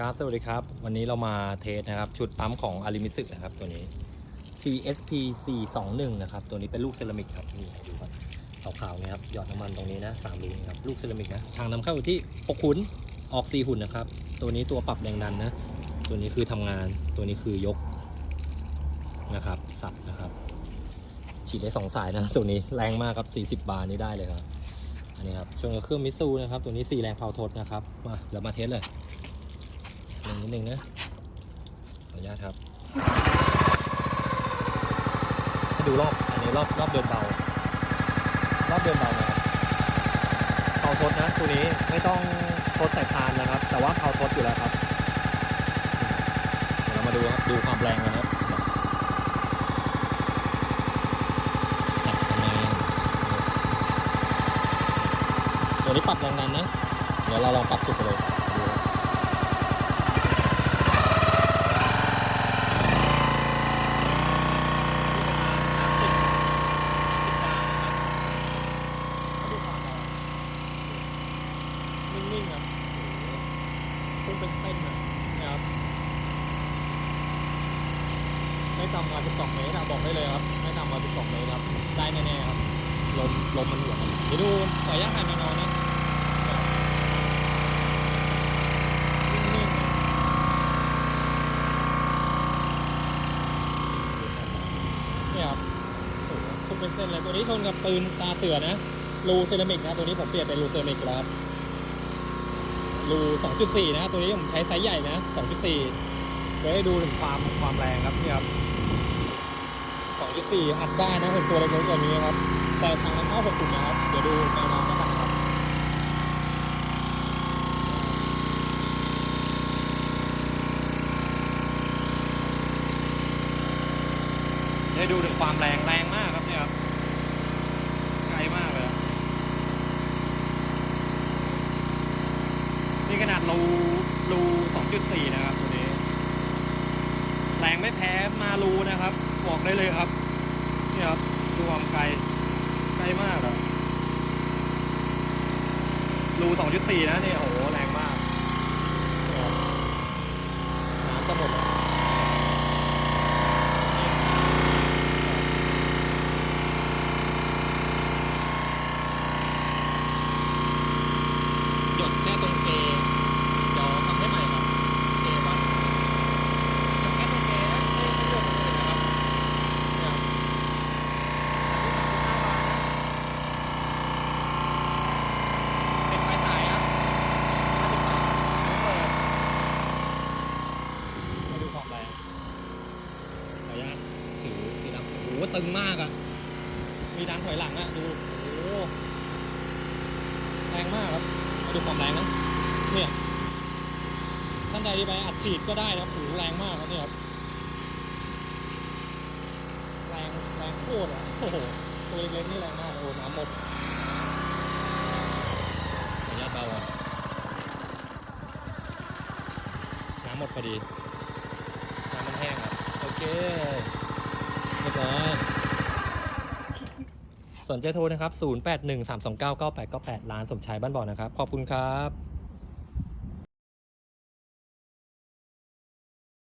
ครับสวัสดีครับ วันนี้เรามาเทสนะครับชุดปั๊มของอาริมิสึนะครับตัวนี้ CSP 421นะครับตัวนี้เป็นลูกเซรามิกครับนี่ดูครับขาวๆเนี่ยครับหยอดน้ำมันตรงนี้นะสามรูนี่ครับลูกเซรามิกนะทางนำเข้าอยู่ที่6หุ่นออก4หุ่นนะครับตัวนี้ตัวปรับแรงดันนะตัวนี้คือทำงานตัวนี้คือยกนะครับสับนะครับ ฉีดได้สองสายนะตัวนี้แรงมากครับ40 บาร์นี่ได้เลยครับอันนี้ครับชนกับเครื่องมิตซูนะครับตัวนี้4แรงเผาทดนะครับมาเรามาเทสเลย หนึ่งนิดนึงนะขออนุญาตครับให้ดูรอบอันนี้รอบรอบเดินเบารอบเดินเบานะครับเผาทดนะตัวนี้ไม่ต้องทดใส่พานนะครับ แต่ว่าเผาทดอยู่แล้วครับเดี๋ยวเรามาดูครับดูความแรงกันนะครับตัวนี้ปรับแรงดันนะ เดี๋ยวเราลองปรับสุดเลย นิ่งๆครับพุ่งเป็นเส้นนะนะครับไม่ต่ำกว่า12 เมตรอะบอกได้เลยครับ ไม่ต่ำกว่า12 เมตรครับ ได้แน่ๆครับ ลมลมมันหัวนเดี๋ยวดูขออนุญาตหันมานอนนะเนี่ยครับโอ้โหพุ่งเป็นเส้นเลยตัวนี้ชนกับปืนตาเสือนะ รูเซรามิกนะ ตัวนี้ผมเปลี่ยนเป็นรูเซรามิกแล้วครับ รู2.4 นะ ตัวนี้ผมใช้ไซส์ใหญ่นะ 2.4 จะได้ดูถึงความความแรงครับนี่ครับ2.4 อัดได้นะเป็นตัวเล็กๆแบบนี้ครับ แต่ทางน้ำเข้า6ปุ่มนะครับ เดี๋ยวดูแนวโน้มแล้วนนะครับได้ดูถึงความแรงแรงมากครับเนี่ยครับ ไกลมากเลยอะนี่ขนาดรูรู สี่นะครับตัวนี้แรงไม่แพ้มาลูนะครับบอกได้เลยครับนี่ครับดูความไกลไกลมากอะรู2.4นะเนี่ยโอ้โหแรงมากเนี่ยครับน้ำจะหมดแล้วหยดแค่ตรงเกเดี๋ยวทำให้ใหม่ครับเกวัดหยดแค่ตรงเกนะไม่ไม่หยดตรงอื่นนะครับเนี่ยครับ เป็นไฟฉายครับ50บาทเปิดมาดูความแรงขออนุญาตถือสี ดำโอ้โหตึงมากอะ มีดันถอยหลังอะ ดู โอ้โหแรงมากครับ มาดูความแรงนะ เนี่ย ท่านใดที่ไปอัดฉีดก็ได้นะครับโอ้โหแรงมากครับเนี่ยครับ แรงแรงโคตรอะ โอ้โห ตัวเล็กๆนี่แรงมาก โอ้โหน้ำหมดขออนุญาตเบาอะ น้ำหมดพอดี น้ำมันแห้งอะ โอเคเรียบร้อย สนใจโทรนะครับ 0813299898 ร้านสมชายบ้านบ่อนะครับ ขอบคุณครับ